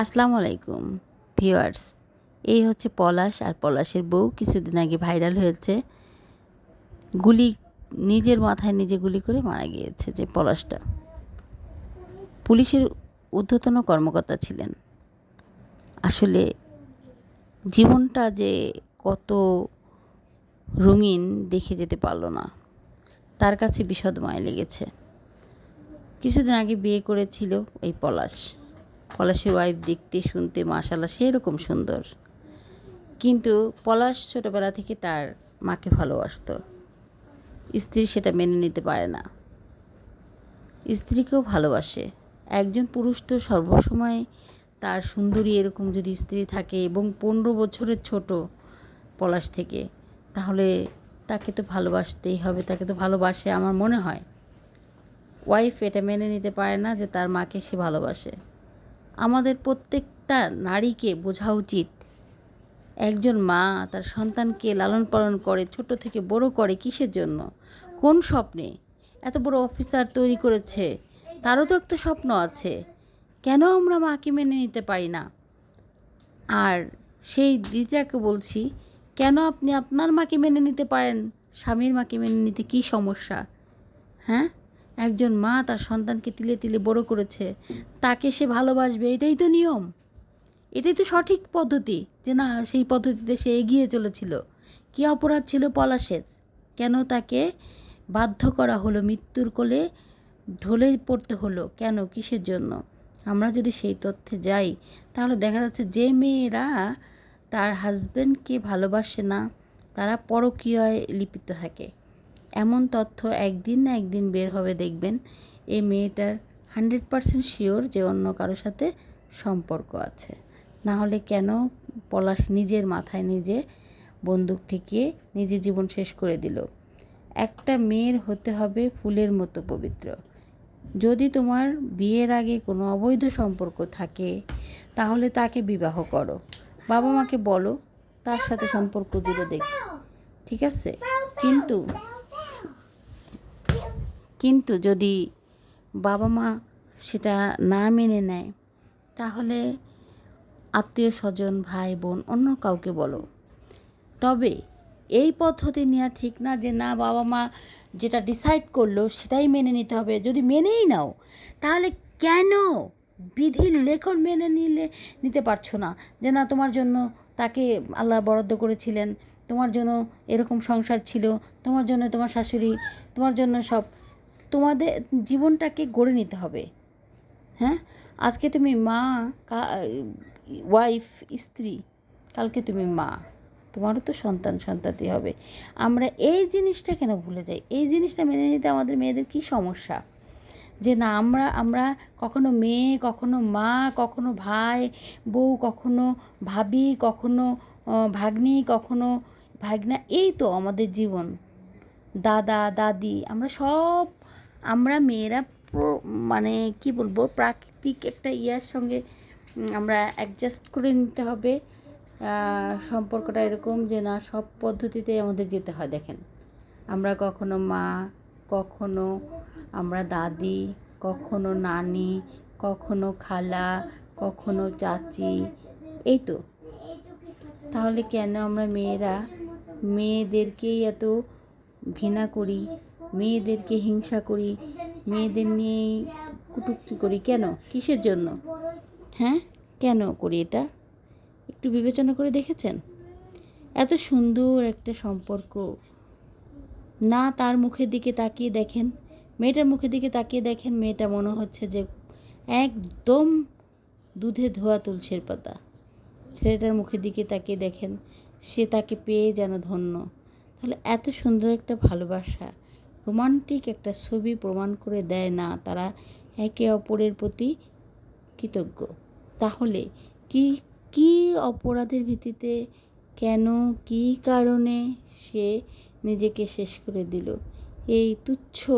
আসসালামু আলাইকুম, ভিউয়ার্স। এই হচ্ছে পলাশ, আর পলাশের বউ কিছুদিন আগে ভাইরাল হয়েছে। গুলি, নিজের মাথায় নিজে গুলি করে মারা গিয়েছে যে পলাশটা। পুলিশের ঊর্ধ্বতন কর্মকর্তা ছিলেন। আসলে জীবনটা যে কত রঙিন দেখে যেতে পারল না। তার কাছে বিষদময় লেগেছে। কিছুদিন আগে বিয়ে করেছিল এই পলাশ। পলাশের ওয়াইফ দেখতে, শুনতে মাশাল্লাহ সেরকম সুন্দর। কিন্তু পলাশ ছোটোবেলা থেকে তার মাকে ভালোবাসতো। স্ত্রী সেটা মেনে নিতে পারে না। স্ত্রীকেও ভালোবাসে। একজন পুরুষ তো সর্বসময় তার সুন্দরী এরকম যদি স্ত্রী থাকে এবং পনেরো বছরের ছোট পলাশ থেকে, তাহলে তাকে তো ভালোবাসতেই হবে, তাকে তো ভালোবাসে আমার মনে হয়। ওয়াইফ এটা মেনে নিতে পারে না যে তার মাকে সে ভালোবাসে। আমাদের প্রত্যেকটা নারীকে বোঝা উচিত। একজন মা তার সন্তানকে লালন পালন করে, ছোট থেকে বড় করে কিসের জন্য? কোন স্বপ্নে? এত বড় অফিসার তৈরি করেছে, তারও তো একটা স্বপ্ন আছে। কেন আমরা মাকে মেনে নিতে পারি না? আর সেই দিদিটাকে বলছি, কেন আপনি আপনার মাকে মেনে নিতে পারেন? স্বামীর মাকে মেনে নিতে কী সমস্যা? হ্যাঁ? একজন মা তার সন্তানকে তিলে তিলে বড় করেছে। তাকে সে ভালোবাসবে, এটাই তো নিয়ম। এটাই তো সঠিক পদ্ধতি যে না, সেই পদ্ধতিতে সে এগিয়ে চলেছিল। কী অপরাধ ছিল পলাশের? কেন তাকে বাধ্য করা হলো? মৃত্যুর কোলে ঢলে পড়তে হলো কেন, কিসের জন্য? আমরা যদি সেই তথ্যে যাই, তাহলে দেখা যাচ্ছে যে মেয়েরা তার হাজব্যান্ডকে ভালোবাসে না, তারা পরকীয়ায় লিপিত থাকে। এমন তথ্য একদিন না একদিন বের হবে দেখবেন। এই মেয়েটার হান্ড্রেড পারসেন্ট শিওর যে অন্য কারোর সাথে সম্পর্ক আছে। না হলে কেন পলাশ নিজের মাথায় নিজে বন্দুক ঠেকিয়ে নিজের জীবন শেষ করে দিল। একটা মেয়ের হতে হবে ফুলের মতো পবিত্র। যদি তোমার বিয়ের আগে কোনো অবৈধ সম্পর্ক থাকে, তাহলে তাকে বিবাহ করো। বাবা মাকে বলো, তার সাথে সম্পর্ক জুড়ে দেখ ঠিক আছে? কিন্তু কিন্তু যদি বাবা মা সেটা না মেনে নেয়, তাহলে আত্মীয় স্বজন, ভাই বোন অন্য কাউকে বলো। তবে এই পদ্ধতি নেওয়া ঠিক না যে না, বাবা মা যেটা ডিসাইড করল সেটাই মেনে নিতে হবে। যদি মেনেই নাও, তাহলে কেন বিধির লেখন মেনে নিলে, নিতে পারছ না? যে না, তোমার জন্য তাকে আল্লাহ বরাদ্দ করেছিলেন, তোমার জন্য এরকম সংসার ছিল, তোমার জন্য তোমার শাশুড়ি, তোমার জন্য সব তোমাদের জীবনটাকে গড়ে নিতে হবে। হ্যাঁ? আজকে তুমি মা ওয়াইফ স্ত্রী, কালকে তুমি মা। তোমারও তো সন্তান সন্তাতি হবে। আমরা এই জিনিসটা কেন ভুলে যাই? এই জিনিসটা মেনে নিতে আমাদের মেয়েদের কী সমস্যা? যে না, আমরা আমরা কখনো মেয়ে, কখনো মা, কখনো ভাই, বউ, কখনো ভাবি, কখনো ভাগ্নি, কখনো ভাগনা, এই তো আমাদের জীবন। দাদা, দাদি, আমরা সব আমরা মেয়েরা মানে কি বলব, প্রাকৃতিক একটা ইয়ার সঙ্গে আমরা অ্যাডজাস্ট করে নিতে হবে। সম্পর্কটা এরকম যে না, সব পদ্ধতিতে আমাদের যেতে হয়, দেখেন। আমরা কখনো মা, কখনো আমরা দাদি, কখনো নানি, কখনো খালা, কখনো চাচি, এই তো। তাহলে কেন আমরা মেয়েরা, মেয়েদেরকেই এত ঘৃণা করি? মেয়েদেরকে হিংসা করি, মেয়েদের নিয়ে কুটুক্তি করি কেন? কিসের জন্য? হ্যাঁ? কেন করি এটা? একটু বিবেচনা করে দেখেছেন? এত সুন্দর একটা সম্পর্ক। না তার মুখের দিকে তাকিয়ে দেখেন, মেয়েটার মুখের দিকে তাকিয়ে দেখেন, মেয়েটা মনে হচ্ছে যে একদম দুধে ধোয়া তুলসের পাতা। ছেলেটার মুখের দিকে তাকিয়ে দেখেন, সে তাকে পেয়ে যেন ধন্য। তাহলে এত সুন্দর একটা ভালোবাসা। রোমান্টিক একটা ছবি প্রমাণ করে দেয় না তারা একে অপরের প্রতি কৃতজ্ঞ। তাহলে কি কি অপরাধের ভিত্তিতে, কেন, কি কারণে সে নিজেকে শেষ করে দিল? এই তুচ্ছ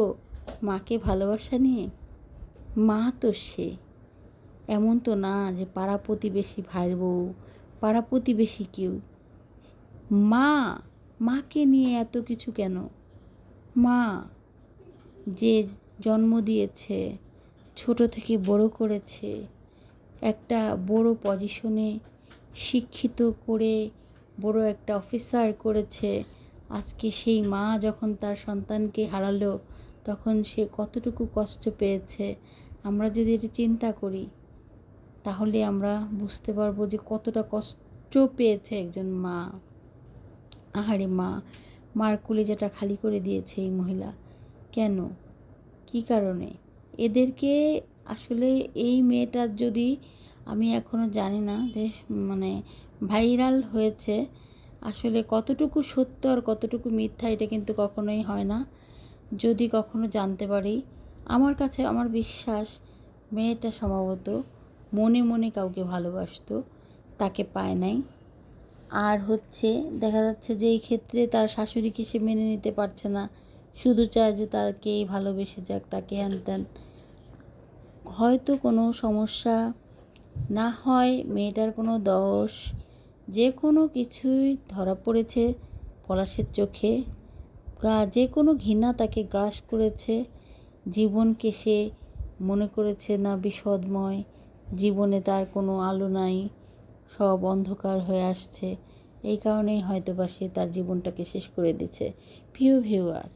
মাকে ভালোবাসা নিয়ে? মা তো সে। এমন তো না যে পাড়া প্রতিবেশী ভাইয়ের বউ, পাড়া প্রতিবেশী কেউ। মা, মাকে নিয়ে এত কিছু কেন? মা, যে জন্ম দিয়েছে, ছোট থেকে বড় করেছে, একটা বড় পজিশনে শিক্ষিত করে বড় একটা অফিসার করেছে। আজকে সেই মা যখন তার সন্তানকে হারালো, তখন সে কতটুকু কষ্ট পেয়েছে, আমরা যদি এটা চিন্তা করি, তাহলে আমরা বুঝতে পারব যে কতটা কষ্ট পেয়েছে একজন মা। আহারে মা মার কলিজাটা খালি করে দিয়েছে এই মহিলা। কেন? কি কারণে? এদেরকে আসলে এই মেয়েটার যদি আমি এখনও জানি না যে মানে ভাইরাল হয়েছে, আসলে কতটুকু সত্য আর কতটুকু মিথ্যা এটা কিন্তু কখনোই হয় না। যদি কখনো জানতে পারি, আমার কাছে আমার বিশ্বাস, মেয়েটা সম্ভবত মনে মনে কাউকে ভালোবাসত, তাকে পায় নাই। আর হচ্ছে দেখা যাচ্ছে যে এই ক্ষেত্রে তার শাশুড়িকে সে মেনে নিতে পারছে না। শুধু চায় যে তার কেই ভালোবেসে যাক, তাকে হ্যান ত্যান হয়তো কোনো সমস্যা না হয়, মেয়েটার কোনো দোষ, যে কোনো কিছুই ধরা পড়েছে পলাশের চোখে। যে কোনো ঘৃণা তাকে গ্রাস করেছে। জীবনকে সে মনে করেছে না বিষদময় জীবনে তার কোনো আলো নাই। সব অন্ধকার হয়ে আসছে। এই কারণেই হয়তো বা সে তার জীবনটাকে শেষ করে দিচ্ছে। প্রিয় ভিউয়ার্স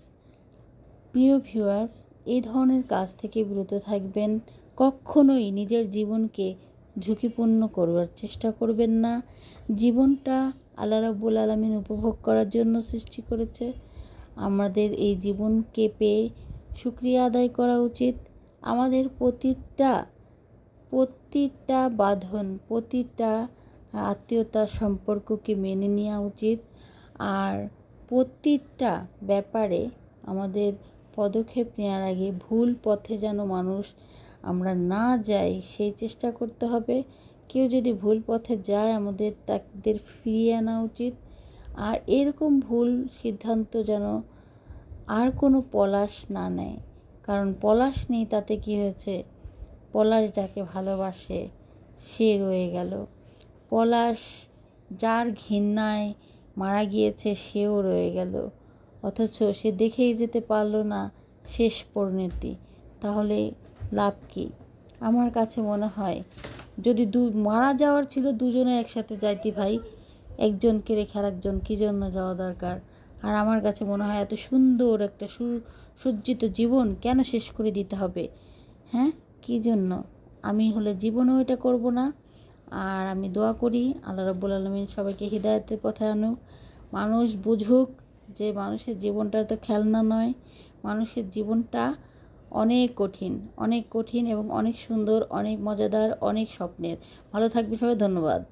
প্রিয় ভিউয়ার্স এই ধরনের কাজ থেকে বিরত থাকবেন। কখনোই নিজের জীবনকে ঝুঁকিপূর্ণ করবার চেষ্টা করবেন না। জীবনটা আল্লাহ রাব্বুল আলমিন উপভোগ করার জন্য সৃষ্টি করেছে। আমাদের এই জীবনকে পেয়ে সুক্রিয়া আদায় করা উচিত। আমাদের প্রতিটা প্রতিটা বাঁধন, প্রতিটা আত্মীয়তার সম্পর্ককে মেনে নেওয়া উচিত। আর প্রতিটা ব্যাপারে আমাদের পদক্ষেপ নেওয়ার আগে ভুল পথে যেন মানুষ আমরা না যাই, সেই চেষ্টা করতে হবে। কেউ যদি ভুল পথে যায়, আমাদের তাদের ফিরিয়ে আনা উচিত। আর এরকম ভুল সিদ্ধান্ত যেন আর কোনো পলাশ না নেয়। কারণ পলাশ নেই, তাতে কি হয়েছে? পলাশ যাকে ভালোবাসে, সে রয়ে গেল। পলাশ, যার ঘৃণায় মারা গিয়েছে, সেও রয়ে গেল। অথচ সে দেখেই যেতে পারল না শেষ পরিণতি। তাহলে লাভ কী? আমার কাছে মনে হয়, যদি দু, মারা যাওয়ার ছিল দুজনে একসাথে যাইতি ভাই, একজনকে রেখে আর একজন কী জন্য যাওয়া দরকার? আর আমার কাছে মনে হয় এত সুন্দর একটা সুসজ্জিত জীবন কেন শেষ করে দিতে হবে? হ্যাঁ? কী জন্য? আমি হলে জীবনও এটা করব না? আর আমি দোয়া করি আল্লাহ রব্বুল আলমিন সবাইকে হৃদায়তের পথে আনুক মানুষ বুঝুক যে মানুষের জীবনটা তো খেলনা নয়, মানুষের জীবনটা অনেক কঠিন অনেক কঠিন এবং অনেক সুন্দর, অনেক মজাদার, অনেক স্বপ্নের। ভালো থাকবে সবাই, ধন্যবাদ।